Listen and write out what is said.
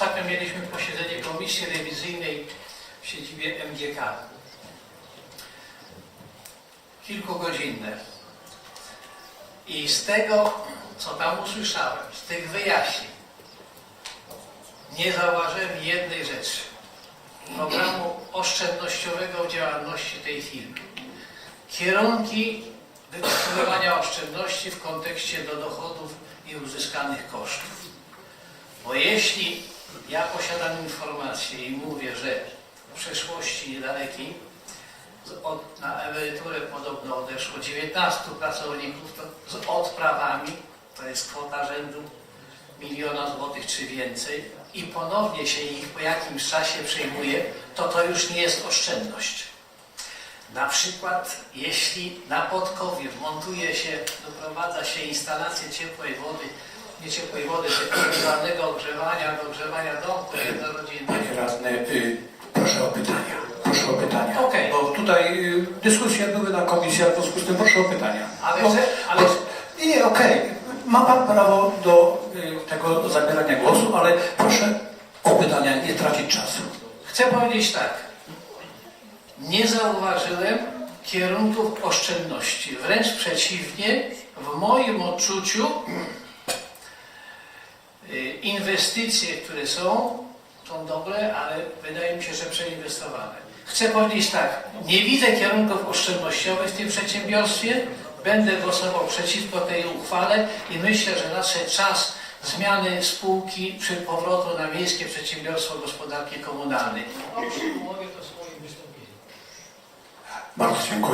Ostatnio mieliśmy posiedzenie Komisji Rewizyjnej w siedzibie MGK. Kilkugodzinne. I z tego, co tam usłyszałem, z tych wyjaśnień, nie zauważyłem jednej rzeczy. Programu oszczędnościowego w działalności tej firmy. Kierunki wykorzystywania oszczędności w kontekście do dochodów i uzyskanych kosztów. Bo jeśli ja posiadam informację i mówię, że w przeszłości niedalekiej od, na emeryturę podobno odeszło 19 pracowników to z odprawami, to jest kwota rzędu miliona złotych czy więcej i ponownie się ich po jakimś czasie przejmuje, to to już nie jest oszczędność. Na przykład, jeśli na Podkowie montuje się, doprowadza się instalację ciepłej wody, nie ciepłej wody, tylko centralnego ogrzewania do ogrzewania domku jednorodzinnego. Panie radny, y, proszę o pytania. Proszę o pytania. Okej. Bo tutaj y, dyskusje były na komisjach, w związku z tym proszę o pytania. Ale Bo- chcę- ale- bo- Nie, nie, okej. Ma Pan prawo do y, tego zabierania głosu, ale proszę o pytania, nie tracić czasu. Chcę powiedzieć tak. Nie zauważyłem kierunków oszczędności. Wręcz przeciwnie, w moim odczuciu inwestycje, które są, są dobre, ale wydaje mi się, że przeinwestowane. Chcę powiedzieć tak, nie widzę kierunków oszczędnościowych w tym przedsiębiorstwie, będę głosował przeciwko tej uchwale i myślę, że nadszedł czas zmiany spółki przy powrotu na Miejskie Przedsiębiorstwo Gospodarki Komunalnej. Mogę to swoim wystąpieniem. Bardzo dziękuję.